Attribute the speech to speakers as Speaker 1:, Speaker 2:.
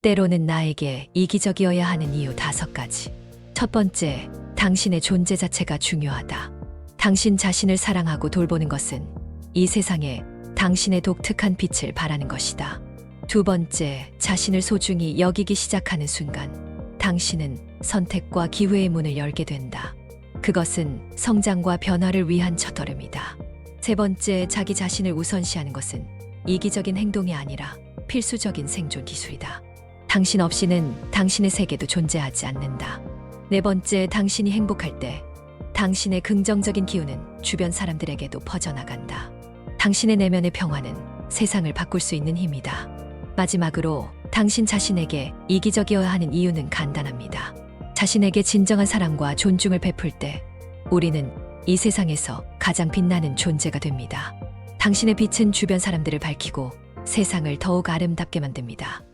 Speaker 1: 때로는 나에게 이기적이어야 하는 이유 다섯 가지. 첫 번째, 당신의 존재 자체가 중요하다. 당신 자신을 사랑하고 돌보는 것은 이 세상에 당신의 독특한 빛을 발하는 것이다. 두 번째, 자신을 소중히 여기기 시작하는 순간, 당신은 선택과 기회의 문을 열게 된다. 그것은 성장과 변화를 위한 첫걸음이다. 세 번째, 자기 자신을 우선시하는 것은 이기적인 행동이 아니라 필수적인 생존 기술이다. 당신 없이는 당신의 세계도 존재하지 않는다. 네 번째, 당신이 행복할 때 당신의 긍정적인 기운은 주변 사람들에게도 퍼져나간다. 당신의 내면의 평화는 세상을 바꿀 수 있는 힘이다. 마지막으로 당신 자신에게 이기적이어야 하는 이유는 간단합니다. 자신에게 진정한 사랑과 존중을 베풀 때 우리는 이 세상에서 가장 빛나는 존재가 됩니다. 당신의 빛은 주변 사람들을 밝히고 세상을 더욱 아름답게 만듭니다.